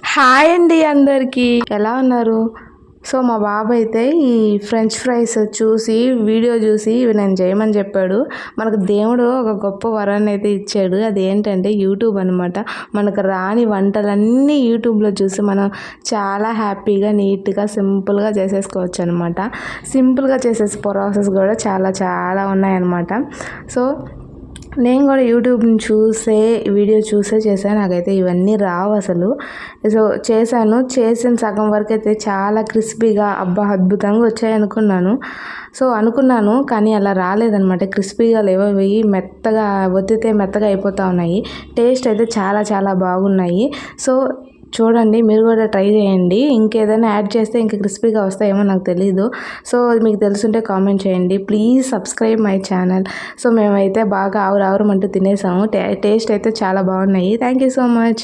Hi అండి అందరికీ. ఎలా ఉన్నారు? సో మా బాబు అయితే ఈ ఫ్రెంచ్ ఫ్రైస్ చూసి వీడియో చూసి ఇవి నేను చేయమని చెప్పాడు. మనకు దేవుడు ఒక గొప్ప వరాన్ని అయితే ఇచ్చాడు. అది ఏంటంటే యూట్యూబ్ అనమాట మనకు రాని వంటలన్నీ యూట్యూబ్లో చూసి మనం చాలా హ్యాపీగా నీట్గా సింపుల్గా చేసేసుకోవచ్చు అనమాట సింపుల్గా చేసే ప్రాసెస్ కూడా చాలా చాలా ఉన్నాయన్నమాట. సో నేను కూడా యూట్యూబ్ని చూసే వీడియో చూసే చేశాను. నాకైతే ఇవన్నీ రావు అసలు. సో చేశాను. చేసిన సగం వరకు అయితే చాలా క్రిస్పీగా అబ్బా అద్భుతంగా వచ్చాయి అనుకున్నాను. సో అనుకున్నాను కానీ అలా రాలేదనమాట క్రిస్పీగా లేవో వెయ్యి మెత్తగా ఒత్తితే మెత్తగా అయిపోతూ ఉన్నాయి. టేస్ట్ అయితే చాలా చాలా బాగున్నాయి. సో చూడండి మీరు కూడా ట్రై చేయండి. ఇంకేదైనా యాడ్ చేస్తే ఇంకా క్రిస్పీగా వస్తాయేమో నాకు తెలీదు. సో మీకు తెలుసుంటే కామెంట్ చేయండి. Please subscribe my channel. So మేమైతే బాగా ఆవురు ఆవురమంటూ తినేసాము. టేస్ట్ అయితే చాలా బాగున్నాయి. Thank you so much.